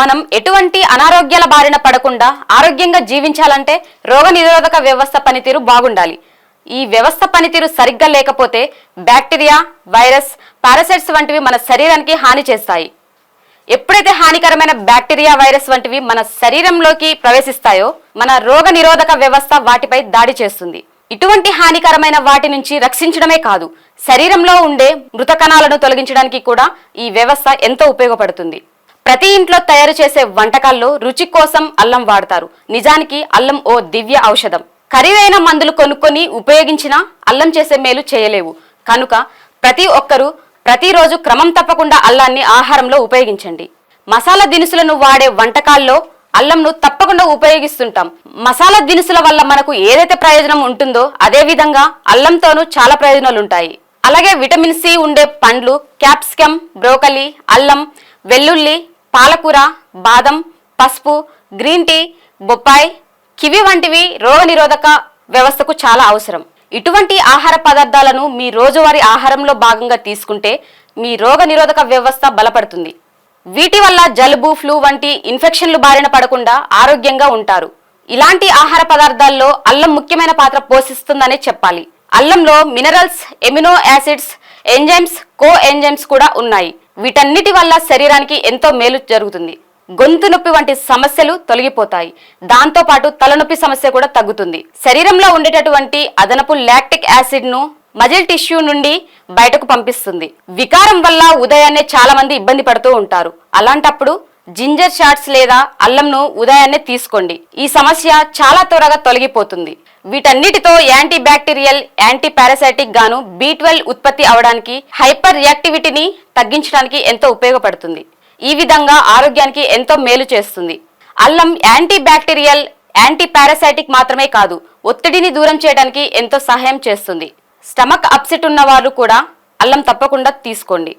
మనం ఎటువంటి అనారోగ్యాల బారిన పడకుండా ఆరోగ్యంగా జీవించాలంటే రోగనిరోధక వ్యవస్థ పనితీరు బాగుండాలి. ఈ వ్యవస్థ పనితీరు సరిగ్గా లేకపోతే బ్యాక్టీరియా వైరస్ పారాసైట్స్ వంటివి మన శరీరానికి హాని చేస్తాయి. ఎప్పుడైతే హానికరమైన బ్యాక్టీరియా వైరస్ వంటివి మన శరీరంలోకి ప్రవేశిస్తాయో మన రోగ నిరోధక వ్యవస్థ వాటిపై దాడి చేస్తుంది. ఇటువంటి హానికరమైన వాటి నుంచి రక్షించడమే కాదు శరీరంలో ఉండే మృత కణాలను తొలగించడానికి కూడా ఈ వ్యవస్థ ఎంతో ఉపయోగపడుతుంది. ప్రతి ఇంట్లో తయారు చేసే వంటకాల్లో రుచి కోసం అల్లం వాడతారు. నిజానికి అల్లం ఓ దివ్య ఔషధం. ఖరీదైన మందులు కొనుక్కొని ఉపయోగించినా అల్లం చేసే మేలు చేయలేవు. కనుక ప్రతి ఒక్కరూ ప్రతిరోజు క్రమం తప్పకుండా అల్లాన్ని ఆహారంలో ఉపయోగించండి. మసాలా దినుసులను వాడే వంటకాల్లో అల్లంను తప్పకుండా ఉపయోగిస్తుంటాం. మసాలా దినుసుల వల్ల మనకు ఏదైతే ప్రయోజనం ఉంటుందో అదే విధంగా అల్లంతోనూ చాలా ప్రయోజనాలు ఉంటాయి అలాగే విటమిన్ సి ఉండే పండ్లు క్యాప్సికమ్ బ్రోకలీ అల్లం వెల్లుల్లి పాలకూర బాదం పసుపు గ్రీన్ టీ బొప్పాయి కివి వంటివి రోగనిరోధక వ్యవస్థకు చాలా అవసరం. ఇటువంటి ఆహార పదార్థాలను మీ రోజువారీ ఆహారంలో భాగంగా తీసుకుంటే మీ రోగనిరోధక వ్యవస్థ బలపడుతుంది. వీటి వల్ల జలుబు ఫ్లూ వంటి ఇన్ఫెక్షన్లు బారిన పడకుండా ఆరోగ్యంగా ఉంటారు. ఇలాంటి ఆహార పదార్థాల్లో అల్లం ముఖ్యమైన పాత్ర పోషిస్తుందనే చెప్పాలి. అల్లంలో minerals amino acids enzymes coenzymes కూడా ఉన్నాయి. వీటన్నిటి వల్ల శరీరానికి ఎంతో మేలు జరుగుతుంది. గొంతు నొప్పి వంటి సమస్యలు తొలగిపోతాయి. దాంతో పాటు తలనొప్పి సమస్య కూడా తగ్గుతుంది. శరీరంలో ఉండేటటువంటి అదనపు లాక్టిక్ యాసిడ్ను మజిల్ టిష్యూ నుండి బయటకు పంపిస్తుంది. వికారం వల్ల ఉదయాన్నే చాలా మంది ఇబ్బంది పడుతూ ఉంటారు. అలాంటప్పుడు జింజర్ షాట్స్ లేదా అల్లంను ఉదయాన్నే తీసుకోండి. ఈ సమస్య చాలా త్వరగా తొలగిపోతుంది. వీటన్నిటితో యాంటీ బ్యాక్టీరియల్ యాంటీ పారాసైటిక్ గాను బి ఉత్పత్తి అవడానికి హైపర్ రియాక్టివిటీని తగ్గించడానికి ఎంతో ఉపయోగపడుతుంది. ఈ విధంగా ఆరోగ్యానికి ఎంతో మేలు చేస్తుంది. అల్లం యాంటీ బ్యాక్టీరియల్ యాంటీ పారాసైటిక్ మాత్రమే కాదు ఒత్తిడిని దూరం చేయడానికి ఎంతో సహాయం చేస్తుంది. స్టమక్ అప్సెట్ ఉన్న వారు కూడా అల్లం తప్పకుండా తీసుకోండి.